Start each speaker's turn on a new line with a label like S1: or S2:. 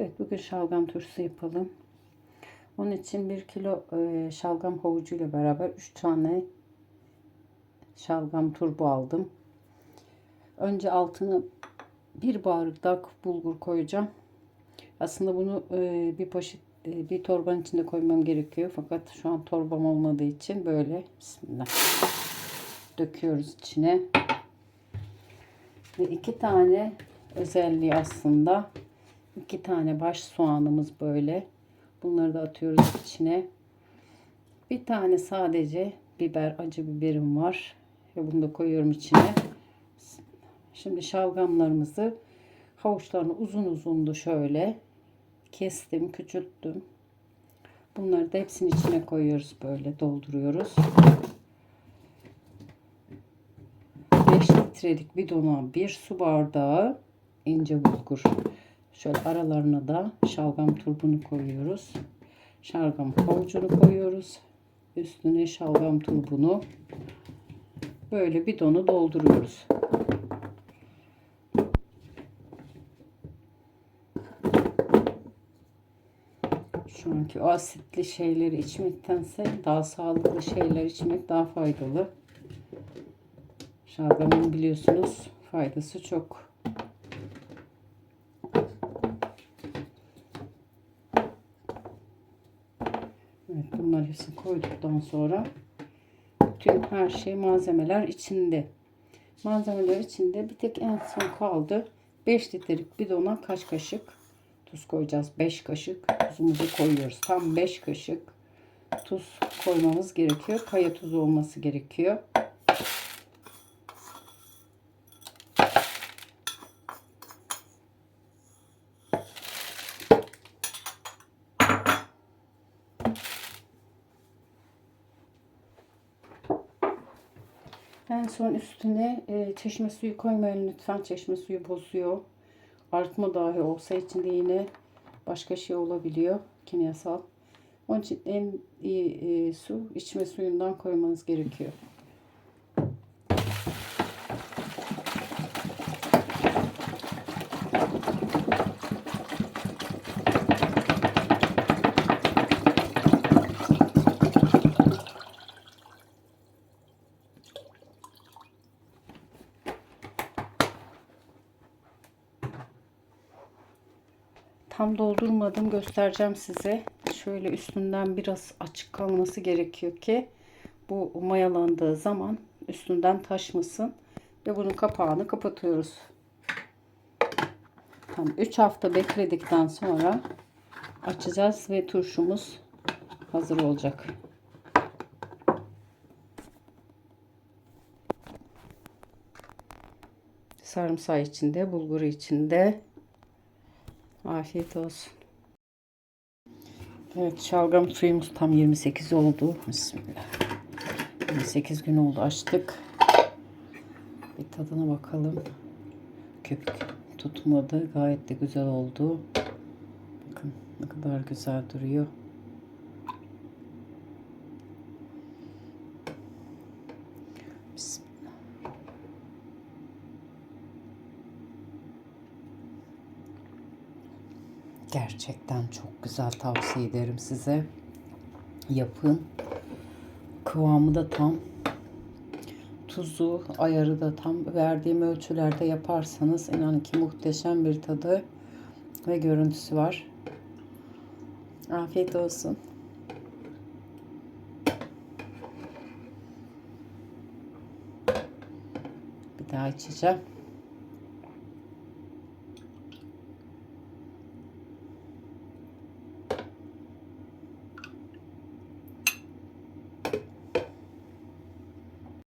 S1: Evet bugün şalgam turşusu yapalım. Onun için 1 kilo e, şalgam havucuyla beraber 3 tane şalgam turbu aldım. Önce altını bir bardak bulgur koyacağım. Aslında bunu e, bir poşet e, bir torbanın içinde koymam gerekiyor. Fakat şu an torbam olmadığı için böyle bismillah döküyoruz içine. Ve iki tane özelliği aslında iki tane baş soğanımız böyle. Bunları da atıyoruz içine. Bir tane sadece biber, acı biberim var. Ve bunu da koyuyorum içine. Şimdi şalgamlarımızı havuçlarını uzun uzundu şöyle kestim, küçülttüm. Bunları da hepsinin içine koyuyoruz böyle dolduruyoruz. 5 litrelik bidona bir su bardağı ince bulgur. Şöyle aralarına da şalgam turbunu koyuyoruz. Şalgam havucunu koyuyoruz. Üstüne şalgam turbunu böyle bidonu dolduruyoruz. Şu anki o asitli şeyleri içmektense daha sağlıklı şeyler içmek daha faydalı. Şalgamın biliyorsunuz faydası çok. Evet bunları hepsini koyduktan sonra tüm her şey malzemeler içinde. Malzemeler içinde bir tek en son kaldı. 5 litrelik bidona kaç kaşık tuz koyacağız? 5 kaşık tuzumuzu koyuyoruz. Tam 5 kaşık tuz koymamız gerekiyor. Kaya tuzu olması gerekiyor. En son üstüne e, çeşme suyu koymayın lütfen. Çeşme suyu bozuyor. Artma dahi olsa içinde yine başka şey olabiliyor. Kimyasal. Onun için en iyi e, su içme suyundan koymanız gerekiyor. Tam doldurmadım göstereceğim size. Şöyle üstünden biraz açık kalması gerekiyor ki bu mayalandığı zaman üstünden taşmasın. Ve bunun kapağını kapatıyoruz. Tam 3 hafta bekledikten sonra açacağız ve turşumuz hazır olacak. Sarımsağı içinde, bulguru içinde. Afiyet olsun. Evet şalgam suyumuz tam 28 oldu. Bismillah. 28 gün oldu açtık. Bir tadına bakalım. Köpük tutmadı. Gayet de güzel oldu. Bakın ne kadar güzel duruyor. Gerçekten çok güzel tavsiye ederim size. Yapın. Kıvamı da tam. Tuzu, ayarı da tam. Verdiğim ölçülerde yaparsanız inanın ki muhteşem bir tadı ve görüntüsü var. Afiyet olsun. Bir daha içeceğim.